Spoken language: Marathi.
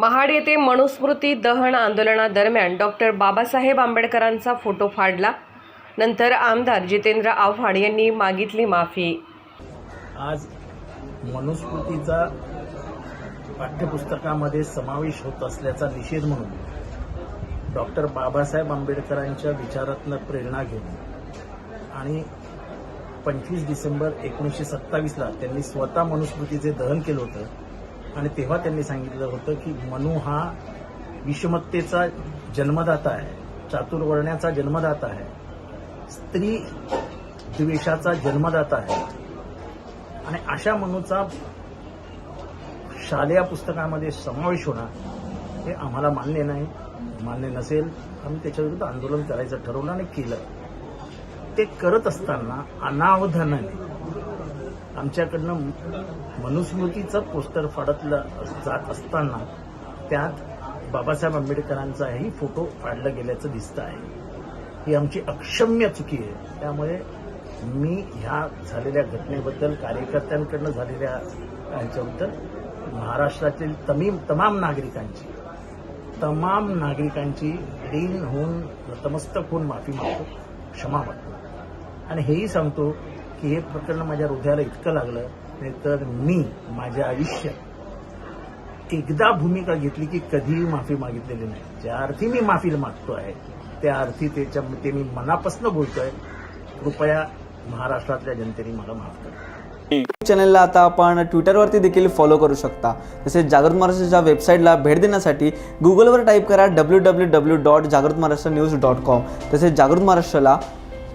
महाड येथे मनुस्मृती दहन आंदोलनादरम्यान डॉक्टर बाबासाहेब आंबेडकरांचा फोटो फाडला. नंतर आमदार जितेंद्र आव्हाड यांनी मागितली माफी. आज मनुस्मृतीचा पाठ्यपुस्तकामध्ये समावेश होत असल्याचा निषेध म्हणून डॉक्टर बाबासाहेब आंबेडकरांच्या विचारातनं प्रेरणा घेऊन आणि पंचवीस डिसेंबर एकोणीसशे सत्तावीसला त्यांनी स्वतः मनुस्मृतीचे दहन केलं होतं. आणि तेव्हा त्यांनी सांगितलं होतं की मनु हा विषमतेचा जन्मदाता आहे चातुर्वर्ण्याचा जन्मदाता आहे स्त्री द्वेषाचा जन्मदाता आहे. आणि अशा मनूचा शालेय पुस्तकामध्ये समावेश होणार हे आम्हाला मान्य नाही मान्य नसेल. आम्ही त्याच्याविरुद्ध आंदोलन करायचं ठरवलं आणि केलं. ते करत असताना अनावधानाने आमच्याकडनं मनुस्मृतीचं पोस्टर फाडतलं जात असताना त्यात बाबासाहेब आंबेडकरांचाही फोटो फाडला गेल्याचं दिसतं आहे. ही आमची अक्षम्य चुकी आहे. त्यामुळे मी ह्या झालेल्या घटनेबद्दल कार्यकर्त्यांकडनं झालेल्या यांच्याबद्दल महाराष्ट्रातील तमीम तमाम नागरिकांची तमाम नागरिकांची लीन होऊन नतमस्तक होऊन माफी मागतो क्षमा मागतो. आणि हेही सांगतो की हे प्रकरण माझ्या हृदयाला इतकं लागलं नाहीतर मी माझ्या आयुष्यात एकदा भूमिका घेतली की कधीही माफी मागितलेली नाही. ज्या अर्थी मी माफी मागतो आहे त्या अर्थी त्याच्या ते मी मनापासून बोलतोय. कृपया महाराष्ट्रातल्या जनतेने मला माफ करा. चॅनलला आता आपण ट्विटरवरती देखील फॉलो करू शकता. तसेच जागृत महाराष्ट्राच्या वेबसाईटला भेट देण्यासाठी गुगलवर टाईप करा डब्ल्यू डब्ल्यू डब्ल्यू डॉट जागृत महाराष्ट्र न्यूज डॉट कॉम तसेच जागृत महाराष्ट्राला